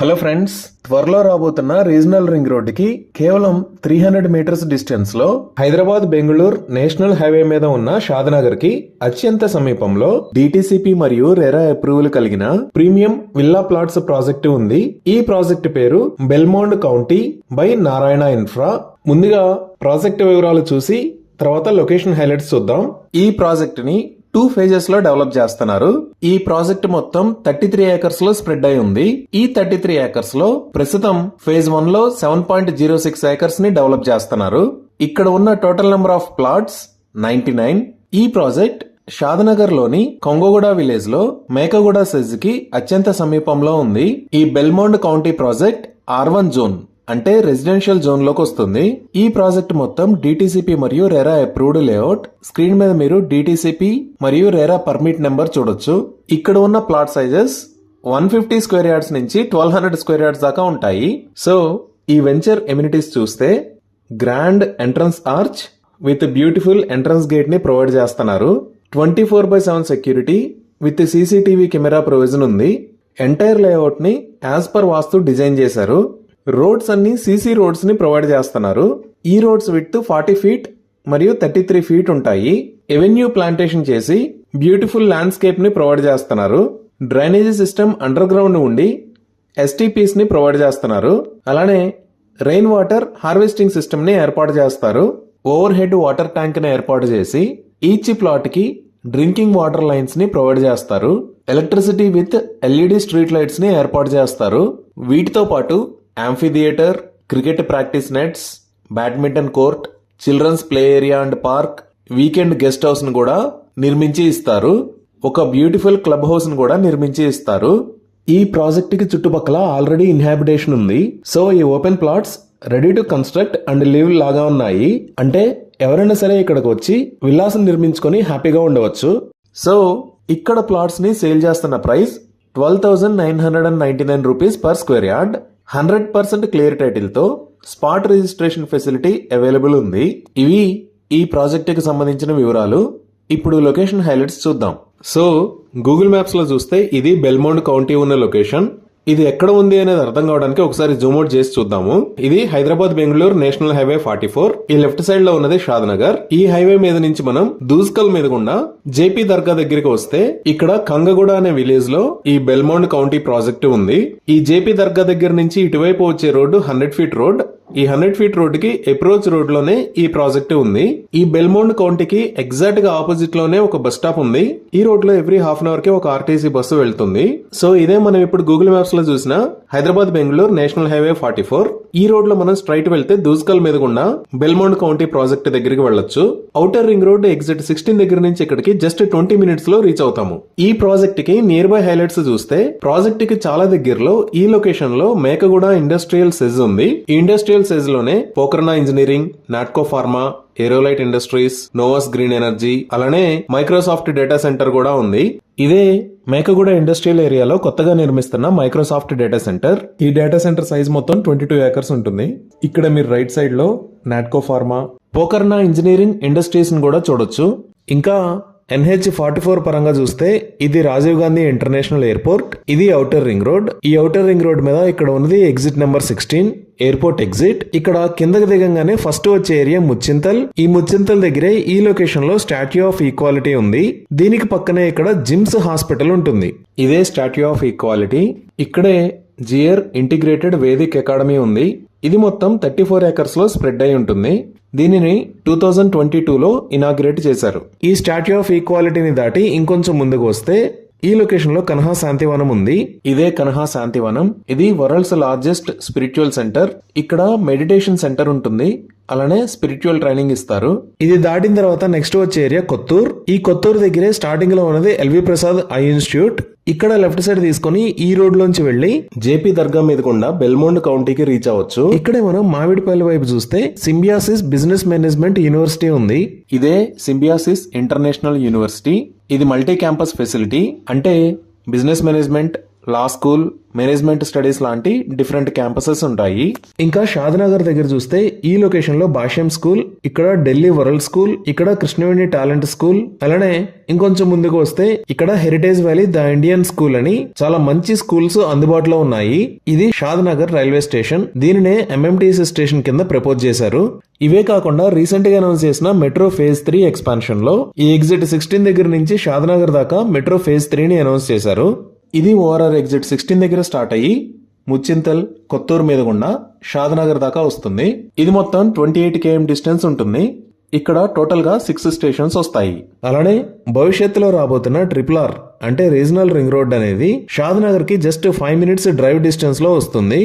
Hello friends త్వరలో రాబోతున్న regional ring రోడ్డుకి కేవలం త్రీ హండ్రెడ్ మీటర్స్ డిస్టెన్స్లో హైదరాబాద్ బెంగళూరు నేషనల్ హైవే మీద ఉన్న షాద్నగర్కి అత్యంత సమీపంలో డిటిసిపి మరియు రెరా అప్రూవల్ కలిగిన ప్రీమియం విల్లా ప్లాట్స్ ప్రాజెక్టు ఉంది. ఈ ప్రాజెక్టు పేరు Belmond County by Narayana infra ముందుగా ప్రాజెక్టు వివరాలు చూసి తర్వాత లొకేషన్ హైలైట్స్ చూద్దాం. ఈ ప్రాజెక్టుని టూ ఫేజెస్లో డెవలప్ చేస్తున్నారు. ఈ ప్రాజెక్ట్ మొత్తం థర్టీ త్రీ ఏకర్స్లో స్ప్రెడ్ అయి ఉంది. ఈ థర్టీ త్రీ ఏకర్స్లో ప్రస్తుతం ఫేజ్ వన్లో సెవెన్ పాయింట్ జీరో సిక్స్ ఏకర్స్ని డెవలప్ చేస్తున్నారు. ఇక్కడ ఉన్న total number of plots ninety nine ఈ ప్రాజెక్ట్ షాద్నగర్లోని కొంగోగూడ విలేజ్లో మేకగూడ సెజ్కి అత్యంత సమీపంలో ఉంది. ఈ Belmond County project R one zone అంటే రెసిడెన్షియల్ జోన్లోకి వస్తుంది. ఈ ప్రాజెక్ట్ మొత్తం డిటిసిపి మరియు రెరా అప్రూవ్డ్ లేఅవుట్ స్క్రీన్ మీద మీరు డిటిసిపి మరియు రెరా పర్మిట్ నెంబర్ చూడొచ్చు. ఇక్కడ ఉన్న plot sizes one fifty square yards నుంచి ట్వెల్వ్ హండ్రెడ్ స్క్వేర్ యార్డ్స్ దాకా ఉంటాయి. సో ఈ వెంచర్ ఎమ్యూనిటీస్ చూస్తే grand entrance arch with beautiful entrance గేట్ని provide చేస్తున్నారు. Twenty four by seven security with CCTV camera provision ఉంది. ఎంటైర్ లేఅవుట్ని యాజ్ పర్ వాస్తు డిజైన్ చేశారు. Roads అన్ని సీసీ రోడ్స్ని ప్రొవైడ్ చేస్తున్నారు. ఈ రోడ్స్ విత్ ఫార్టీ ఫీట్ మరియు థర్టీ త్రీ ఫీట్ ఉంటాయి. ఎవెన్యూ ప్లాంటేషన్ చేసి బ్యూటిఫుల్ ల్యాండ్స్కేప్ని ప్రొవైడ్ చేస్తున్నారు. డ్రైనేజీ సిస్టమ్ అండర్ గ్రౌండ్ ఉండి ఎస్టీపీస్ని ప్రొవైడ్ చేస్తున్నారు. అలానే రెయిన్ వాటర్ హార్వెస్టింగ్ సిస్టమ్ని ఏర్పాటు చేస్తారు. ఓవర్ హెడ్ వాటర్ ట్యాంక్ని ఏర్పాటు చేసి ఈచ్ ప్లాట్కి డ్రింకింగ్ వాటర్ లైన్స్ని ప్రొవైడ్ చేస్తారు. ఎలక్ట్రిసిటీ విత్ ఎల్ఈడి స్ట్రీట్ లైట్స్ని ఏర్పాటు చేస్తారు. వీటితో పాటు amphitheatre cricket practice nets badminton court children's play area and park weekend guest హౌస్ను కూడా నిర్మించి ఇస్తారు. ఒక బ్యూటిఫుల్ క్లబ్ హౌస్ను కూడా నిర్మించి ఇస్తారు. ఈ ప్రాజెక్ట్కి చుట్టుపక్కల ఆల్రెడీ ఇన్హాబిటేషన్ ఉంది. సో ఈ open plots ready to construct and live లాగా ఉన్నాయి. అంటే ఎవరైనా సరే ఇక్కడికి వచ్చి విల్లాసం నిర్మించుకొని హ్యాపీగా ఉండవచ్చు. సో ఇక్కడ ప్లాట్స్ని సేల్ చేస్తున్న price twelve thousand nine hundred and ninety nine rupees per square yard hundred percent clear టైటిల్తో స్పాట్ రిజిస్ట్రేషన్ ఫెసిలిటీ అవైలబుల్ ఉంది. ఇవి ఈ ప్రాజెక్ట్కి సంబంధించిన వివరాలు. ఇప్పుడు లొకేషన్ హైలైట్స్ చూద్దాం. సో గూగుల్ మ్యాప్స్లో చూస్తే ఇది బెల్మౌండ్ కౌంటీ ఉన్న లొకేషన్. ఇది ఎక్కడ ఉంది అనేది అర్థం కావడానికి ఒకసారి జూమ్ చేసి చూద్దాము. ఇది Hyderabad Bengaluru national highway forty four. ఈ లెఫ్ట్ సైడ్లో ఉన్నది షాద్నగర్ ఈ హైవే మీద నుంచి మనం దూస్కల్ మీద గుండా జేపీ దర్గా దగ్గరికి వస్తే ఇక్కడ కంగగూడ అనే విలేజ్లో ఈ బెల్మౌండ్ కౌంటీ ప్రాజెక్ట్ ఉంది. ఈ జేపీ దర్గా దగ్గర నుంచి ఇటువైపు వచ్చే రోడ్డు హండ్రెడ్ ఫీట్ రోడ్. ఈ హండ్రెడ్ ఫీట్ రోడ్కి అప్రోచ్ రోడ్లోనే ఈ ప్రాజెక్ట్ ఉంది. ఈ బెల్మోండ్ కౌంటీకి ఎగ్జాక్ట్గా ఆపోజిట్లోనే ఒక బస్ స్టాప్ ఉంది. ఈ రోడ్లో ఎవ్రీ హాఫ్ అన్ అవర్కి ఒక ఆర్టీసీ బస్సు వెళ్తుంది. సో ఇదే మనం ఇప్పుడు గూగుల్ మ్యాప్స్లో చూసిన Hyderabad Bengaluru national highway forty four. ఈ రోడ్లో మనం స్ట్రైట్ వెళ్తే దూస్కల్ మీద గుండా బెల్మౌండ్ కౌంటీ ప్రాజెక్ట్ దగ్గరికి వెళ్ళొచ్చు. Outer ring road exit sixteen దగ్గర నుంచి ఇక్కడికి జస్ట్ ట్వంటీ మినిట్స్లో రీచ్ అవుతాము. ఈ ప్రాజెక్ట్కి నియర్ బై హైలైట్స్ చూస్తే ప్రాజెక్ట్కి చాలా దగ్గరలో ఈ లొకేషన్లో మేకగూడ ఇండస్ట్రియల్ సెజ్ ఉంది. ఈ industrial సెజ్లోనే Pokarna engineering Natco pharma Aerolite industries Novas green energy అలానే మైక్రోసాఫ్ట్ డేటా సెంటర్ కూడా ఉంది. ఇదే మేకగూడ ఇండస్ట్రియల్ ఏరియాలో కొత్తగా నిర్మిస్తున్న మైక్రోసాఫ్ట్ డేటా సెంటర్ ఈ డేటా సెంటర్ సైజ్ మొత్తం ట్వంటీ టూ ఏకర్స్ ఉంటుంది. ఇక్కడ మీరు రైట్ సైడ్లో నాట్కో ఫార్మా పోకర్నా ఇంజనీరింగ్ ఇండస్ట్రీస్ని కూడా చూడొచ్చు. ఇంకా ఎన్హెచ్ ఫార్టీ ఫోర్ పరంగా చూస్తే ఇది రాజీవ్ గాంధీ ఇంటర్నేషనల్ ఎయిర్పోర్ట్ ఇది ఔటర్ రింగ్ రోడ్. ఈ ఔటర్ రింగ్ రోడ్ మీద ఇక్కడ ఉన్నది exit number sixteen airport exit ఇక్కడ కిందకి దిగంగానే ఫస్ట్ వచ్చే ఏరియా ముచ్చింతల్. ఈ ముచ్చింతల్ దగ్గరే ఈ లొకేషన్లో స్టాట్యూ ఆఫ్ ఈక్వాలిటీ ఉంది. దీనికి పక్కనే ఇక్కడ జిమ్స్ హాస్పిటల్ ఉంటుంది. ఇదే స్టాట్యూ ఆఫ్ ఈక్వాలిటీ ఇక్కడే జియర్ ఇంటిగ్రేటెడ్ వేదిక్ అకాడమీ ఉంది. ఇది మొత్తం థర్టీ ఫోర్ ఏకర్స్లో స్ప్రెడ్ అయి ఉంటుంది. దీనిని టూ థౌజండ్ ట్వంటీ టూలో ఇనాగ్రేట్ చేశారు. ఈ స్టాట్యూ ఆఫ్ ఈక్వాలిటీని దాటి ఇంకొంచెం ముందుకు వస్తే ఈ లొకేషన్లో కన్హా శాంతివనం ఉంది. ఇదే కన్హా శాంతివనం. ఇది వరల్డ్స్ లార్జెస్ట్ స్పిరిచువల్ సెంటర్. ఇక్కడ మెడిటేషన్ సెంటర్ ఉంటుంది. అలానే స్పిరిచువల్ ట్రైనింగ్ ఇస్తారు. ఇది దాటిన తర్వాత నెక్స్ట్ వచ్చే ఏరియా కొత్తూర్. ఈ కొత్తూరు దగ్గరే స్టార్టింగ్లో ఉన్నది L V Prasad eye institute. ఇక్కడ లెఫ్ట్ సైడ్ తీసుకొని ఈ రోడ్ లోంచి వెళ్ళి జేపీ దర్గా మీద బెల్మోండ్ కౌంటీకి రీచ్ అవ్వచ్చు. ఇక్కడే మనం మామిడిపల్లి వైపు చూస్తే సింబియాసిస్ బిజినెస్ మేనేజ్మెంట్ యూనివర్సిటీ ఉంది. ఇదే సింబియాసిస్ ఇంటర్నేషనల్ యూనివర్సిటీ. ఇది మల్టీ క్యాంపస్ ఫెసిలిటీ అంటే business management law school management studies లాంటి డిఫరెంట్ క్యాంపసెస్ ఉంటాయి. ఇంకా షాద్నగర్ దగ్గర చూస్తే ఈ లొకేషన్లో భాష్యం స్కూల్ ఇక్కడ ఢిల్లీ వరల్డ్ స్కూల్ ఇక్కడ కృష్ణవేణి టాలెంట్ స్కూల్ అలానే ఇంకొంచెం ముందుకు వస్తే ఇక్కడ heritage valley the Indian school అని చాలా మంచి స్కూల్స్ అందుబాటులో ఉన్నాయి. ఇది షాద్నగర్ రైల్వే స్టేషన్. దీనినే ఎంఎంటీసీ స్టేషన్ కింద ప్రపోజ్ చేశారు. ఇవే కాకుండా రీసెంట్గా అనౌన్స్ చేసిన మెట్రో ఫేజ్ త్రీ ఎక్స్పాన్షన్లో ఈ ఎగ్జిట్ సిక్స్టీన్ దగ్గర నుంచి షాద్నగర్ దాకా మెట్రో ఫేజ్ త్రీని అనౌన్స్ చేశారు. ఇది ఓఆర్ఆర్ ఎగ్జిట్ సిక్స్టీన్ దగ్గర స్టార్ట్ అయ్యి ముచ్చింతల్ కొత్తూరు మీద గుండా షాద్నగర్ దాకా వస్తుంది. ఇది మొత్తం ట్వంటీ ఎయిట్ కేఎం డిస్టెన్స్ ఉంటుంది. ఇక్కడ టోటల్గా సిక్స్ స్టేషన్స్ వస్తాయి. అలానే భవిష్యత్తులో రాబోతున్న ట్రిపుల్ ఆర్ అంటే రీజనల్ రింగ్ రోడ్ అనేది షాద్నగర్కి జస్ట్ ఫైవ్ మినిట్స్ డ్రైవ్ డిస్టెన్స్లో వస్తుంది.